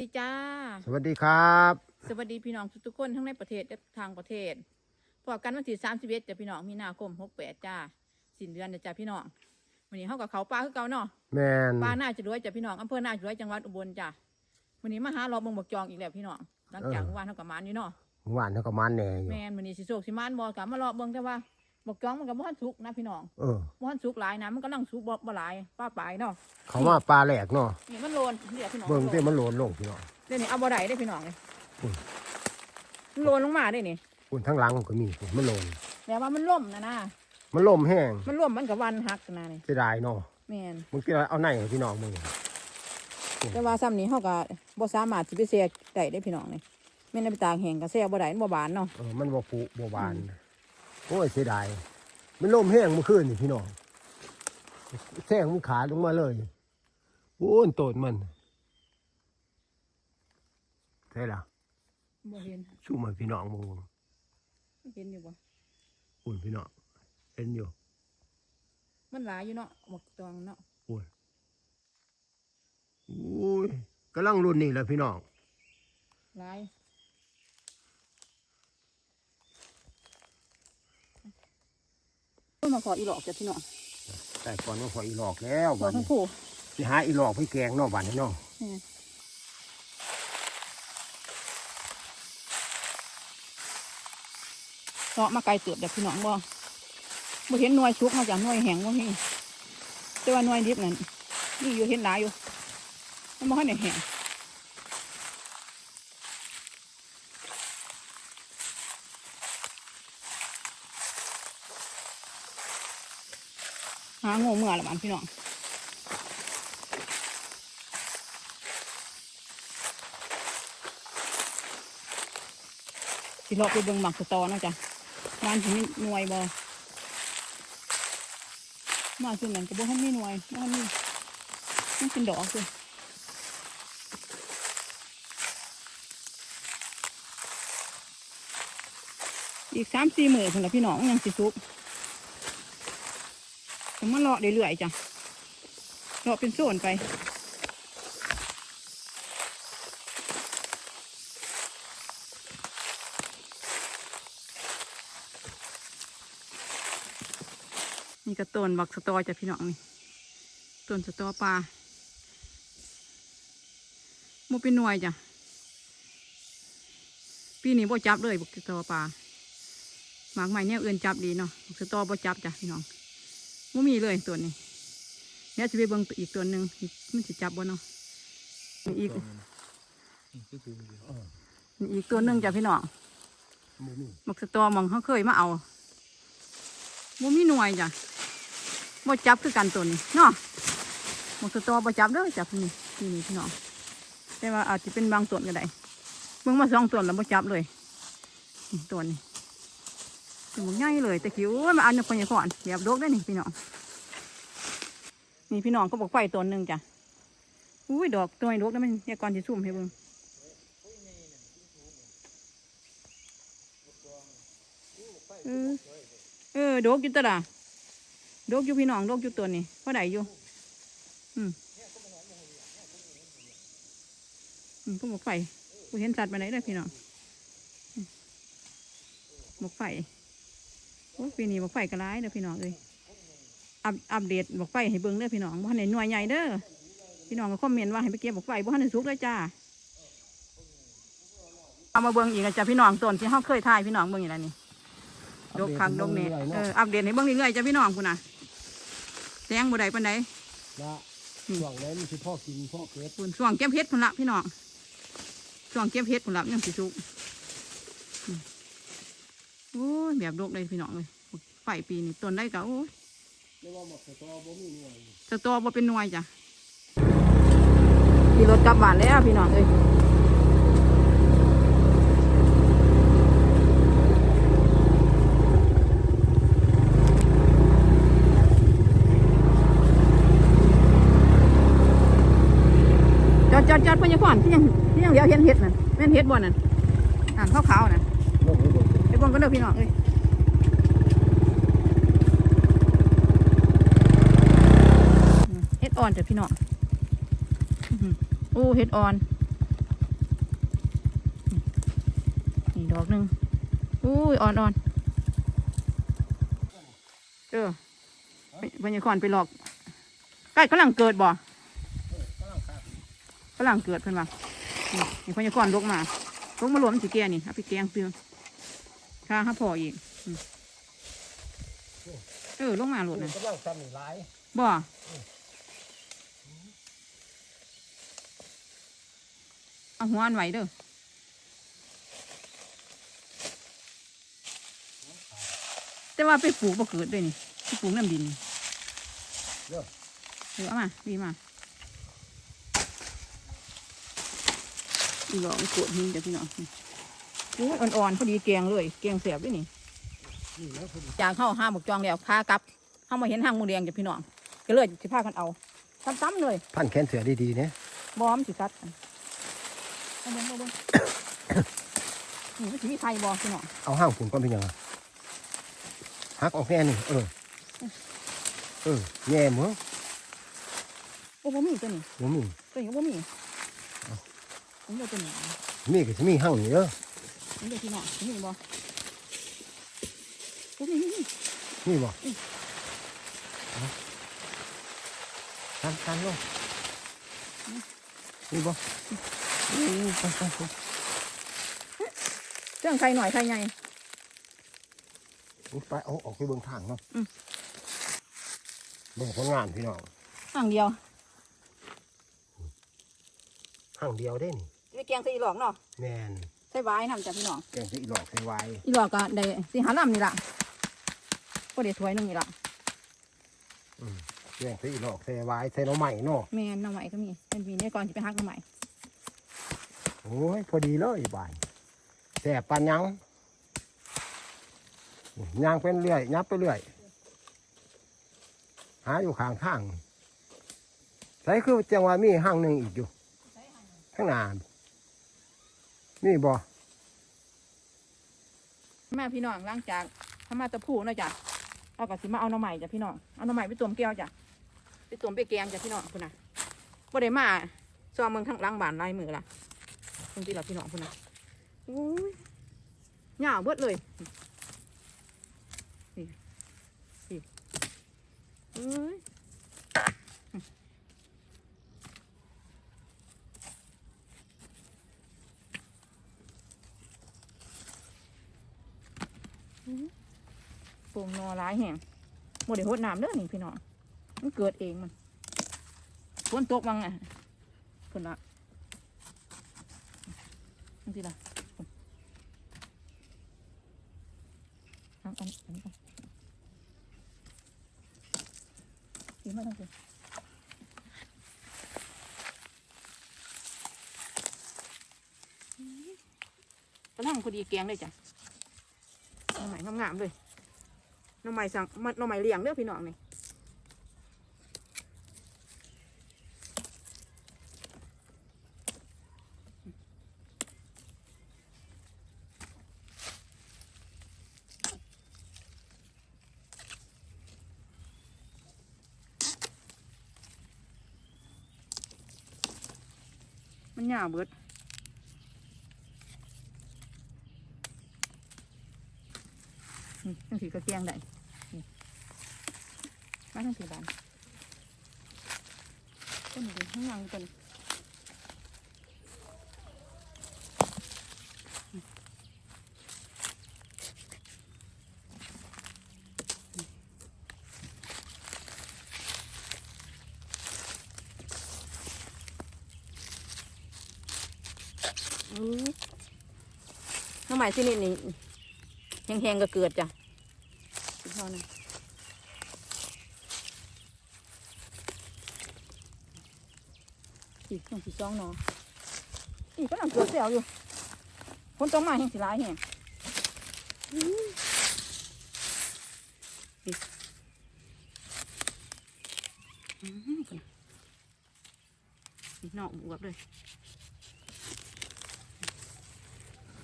สวัสดีจ้า สวัสดีครับ สวัสดีพี่น้องทุกๆคนทั้งในประเทศและทางประเทศพอกันวันที่สามสิบเอ็ดจ้ะพี่น้องมีนาคมหกแปดจ้าสิ้นเดือนเด้อจ้าพี่น้องวันนี้เขากับเขาปลาคือเก่าเนาะแมนปลาหน้าจะรวยจ้ะพี่น้องอำเภอหน้าจะรวยจังหวัดอุบลจ้าวันนี้มาหาเราเบิ่งบกจองอีกแล้วพี่น้องหลังจากเมื่อวานเขากับมานอยู่เนาะเมื่อวานเขาก็มันแหน่อยู่แม่นวันนี้สิโศกสิมานบอกกับมารอเบิ่งแต่ว่า บกจองมันกับบ้านสุกนะพี่น้องเออบ้านสุกหลายนะมันก็นั่งสุกบ่บ่หลายป้าปลายเนาะเขามาปลาแหลกเนาะนี่มันโลนเดี๋ยวพี่น้องเบิ่งมันโลที่นมันโหลนลงพี่น้อง เดี๋ยวนี้เอาบ่ได้ได้อพี่น้องเลยอืมมันโลนลงมาได้นี่คุนทั้งหลังก็มีมันโหลนแต่ว่ามันล่มนะนะมันล่มแห้งมันล่มมันกับวันหักนะนี่เสียดายเนาะแม่นมึงกินเอาไหนให้พี่น้องมึงแต่ว่าซ้ำนี้เฮาก็บ่สามารถสิไปแซ่ได้ได้อพี่น้องนี่แม่นเอาไปตากแห้งก็แซ่บ่ได้มันบ่บานเนาะเออมันบ่ปุบ่บาน โอ้ยเสียดาย มันล่มแห้งเมื่อคืนนี่พี่น้องแท่งมันขาดลงมาเลยโอ้ยโตดมันใช่ล่ะบ่เห็นสู้มาพี่น้องมึงเห็นอยู่บ่อุ่นพี่น้องเห็นอยู่ มันหลายอยู่เนาะหมกตองเนาะอุ่นอุ้ยกำลังรุ่นนี่แหละพี่น้องหลายเพิ่น มาขออีหลอกจ้ะพี่น้องแต่ก่อนก็พออีหลอกแล้วขอบัดทั้นี้งคู่สิหาอีหลอกไปแกงเนอกบ้านนี่เนาะแม่นเนาะมาไกลเติบเด้อพี่น้องบ่บ่เห็นหน่วยสุกมาจากหน่วยแหงบ่มีแต่ว่าหน่วยดิบนั่นนี่อยู่เห็นหลายอยู่มันบ่ทันได้แหง หางูเมื่อละมันพี่น้องสิลาะไปเบิ่งหมักสตอนะจ้ะมันสิมีหน่วยบ่มาส่วนนั้นก็บ่ทันมีหน่วยบ่ทันมีมันเป็นดอกเลยอีกสามสี่หมื่นคนละพี่น้องยังสิสุก ผมมาเลาะเรื่อยๆจ้ะเลาะเป็นโซนไปนี่ก็ต้นบักสตอจ้ะพี่น้องนี่ต้นสตอปลาโมเป็นหน่วยจ้ะปีนี้บ่จับเลยบักสตอปลาหมากใหม่เนี่ยเอื่นจับดีเนาะบักสตอบ่จับจ้ะพี่น้อง ม่มีเลยตัวนี้เนี่ยจะไปเบิ่งตัวอีกตัวหนึ่งอีกมันจะจับบ่เนาะมีอีกมีอีกตัวหนึ่งจ้ะพี่น้องบ่มีบักสตอหมองเขาเคยมาเอาบ่มีหน่วยจ้ะบ่จับคือกันตัวนี้เนาะบักสตอบ่จับเด้อจับนี่นี่นี่พี่น้องแต่ว่าอาจจะเป็นบางตัวก็ได้เบิ่งมาสองตัวแล้วบ่จับเลยนี่ตัวนี้ ตัวมันง่ายเลยแต่คิวมาอันนี้คนอย่างก่อนเหยียบโลกได้นี่พี่น้องนี่พี่น้องก็บอกไฟตัวหนึ่งจ้ะอุ้ยดอกตัวไอ้ดกนั่นมันเนี่ยก่อนจะซุ่มให้เบิ่งเออเออดกอยู่ตะละดอกอยู่พี่น้องดอกอยู่ตัวนี้เพราะใดอยู่อืมอืมก็บอกไฟกูเห็นสัตว์ไปไหนได้พี่น้องอืมบอกไฟ ปีนี้บอกไฟกระไรเด้อพี่น้องเอ้ยอัปอัปเดตบอกไฟให้เบิ่งเด้อพี่น้องบ่ทันได้หน่วยใหญ่เด้อพี่น้องก็คอมเมนต์ว่าให้ไปเก็บบอกไฟบ่ทันได้สุกเลยจ้าเอามาเบิ่งอีกแล้วจ้ะพี่น้องต้นที่เฮาเคยถ่ายพี่น้องเบิ่งอีกแล้วนี่ดกคักดกเนี่ยเอออัปเดตให้เบิ่งเรื่อยๆจ้ะพี่น้องพุ่นน่ะแสงบ่ได้ปานใดละช่วงนั้นคือพ่อกินพ่อเก็บพุ่นช่วงเก็บเฮ็ดพุ่นละพี่น้องช่วงเก็บเฮ็ดพุ่นละยังสิสุกอืม โอ้ยแบบโดกเลยพี่น้องเลยไฟปีนี้ต้นได้ก็โอ้ยไม่ว่าหมกสตอบ่มีหน่วยสตอบ่เป็นหน่วยจ้ะขี่รถกลับบ้านแล้วพี่น้องเอ้ยจอดจอดจอดเพื่อนยังก่อนที่ยังที่ยังเลี้ยวเห็นเห็ดนั่นแม่นเห็ดบ่นั่นอ่านขาวๆนั่น เบิ่งไอ้บ่งก็เด้อพี่น้องเอ้ยเห็ดอ่อนจ้ะพี่น้องอื้หือโอ้เห็ดอ่อน นี่ดอกหนึ่งอุ้ยอ่อนอ่อนเออพญาคอนไปหลอกใกล้กำลังเกิดบ่กำลังเกิดเพิ่อนว่านี่นี่พญาคอนลกมาลกมารวมสิแก่นี่เอาไปแกงเปลือง ข้าห้าพออีกอืมเออลงมาโหลดนะกำลังซ้ำนี่หลายบ่เอาหัวอันไหวเด้อแต่ว่าไปปลูกบ่เกิดด้วยนี่ไปปลูกน้ำดินนี่เด้อเออเอามาดีมาอีหลอกอีกดหินเดี๋ยวพี่น้อง โอ้ยอ่อนๆพอดีแกงเลยแกงแสบด้วยนี่นี่นะพอดีจากเข้าห้าหมกจองแล้วพากลับเข้ามาเห็นห้างหมูแดงจ้ะพี่น้องก็เลยจะพากันเอาซ้ำๆเลยพันแขนเสือดีๆเนี่ยบอมสิกัดกันเอาเบิ่งเอาเบิ่งนี่มันสิมีไข่บอพี่น้องเอาห้างฝุ่นก้อนเป็นยังไงหักออกแน่นี่เออเออแง่มั้งโอ้บ่มีตัวนี้บ่มีตัวนี้ก็บ่มีผมเลยตัวนี้มีก็จะมีห้างนี่เด้อ ผมเลยพี่น้องมีบ่ตัวนี้นี่มีบ่เอาตันตันลงมีบ่อู้ไปไปไปเรื่องไข่หน่อยไข่ใหญ่อู้ไปเอาออกไปเบิ่งทางเนาะอืมเบิ่งผลงานพี่น้องห้างเดียวห้างเดียวได้นี่มีแกงใส่อีหลอกเนาะแมน ใส่ไว้นำจ้ะพี่น้องแกงใส่อีหลอกใส่ไวายอีหลอกก็ได้สิหาลำนี่ล่ะก็ได้ถ้วยหนึงนี่ล่ะอืมแกงใส่อีหลอกใส่ไวายใส่หน้ำใหม่เนาะแม่นหน้ำใหม่ก็มีเป็นปีนี้ก่อนจะไปหักหน้ำใหม่โอ้ยพอดีเลยบายแสบปานยังยางเป็นเรื่อยยับไปเรื่อย หาอยู่ข้างทางใส่คือจังหวะมีห้างหนึ่งอีกอยู่ข้างหน้า มีบ่มาพี่น้องล้างจากทำมาตะพูนะจ้ะเอากระสิมาเอาหน้ำใหม่จ้ะพี่น้องเอาหน้ำใหม่ไปต้มแก้วจ้ะไปต้มไปแกงจ้ะพี่น้องพุ่นน่ะบ่ได้มาซอมเมืองทั้งล้างบานลายมือละตรงที่เราพี่น้องพุ่นน่ะอุ้ยหยาเบิดเลยนี่นี่เอ้ยปลูงนอ ร้ายแห่งบ่ได้หดน้ำเด้อนี่พี่น้อง มันเกิดเองมันฝนตกบังอะเพิ่นละจังซี่ละเอาอันอันนี้ก่อนดีมากทั้งสิ้นกำลังพอดีแกงเลยจ้ะหน้ำใหม่งามๆเลย หน้ำใหม่สั่งมันหน้ำใหม่เลี้ยงเด้อพี่น้องนี่มันหยาเบิด นี่ทั้งสีกระเทียงได้มาทั้งสีบานต้นนี้ข้างหลังต้นอือน้ำใหม่ที่นี่นี่แห้งๆก็เกิดจ้ะ เท่านึงอีกต้องสีสองเนาะอีกก็นังเกิดเสียวอยู่คนต้องมาแห้งสีร้ายแห้งอื้ออีกอื้อหือพุ่นน่ะอีกนอกบวบเลย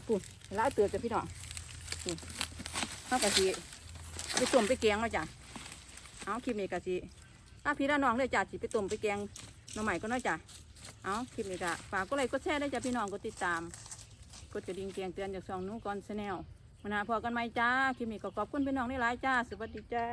ปุ่นแล้วเตือนจะพี่น้องปุ่นข้าวกะทิ ไปต้มไปแกงแล้วจ้ะเอาคลิปนี้กะสิถ้าพี่น้องเลยจ้ะสิไปต้มไปแกงหน่อใหม่ก็น้อยจ้ะเอาคลิปนี้จ้ะฝากก็เลยก็แชร์ได้จ้ะพี่น้องก็ติดตามกดกระดิ่งเกียงเตือนจากสองนู้ก่อนแชนแนลมาหาพอกันไหมจ้าคลิปนี้ก็ขอบคุณพี่น้องได้หลายจ้า สวัสดีจ้า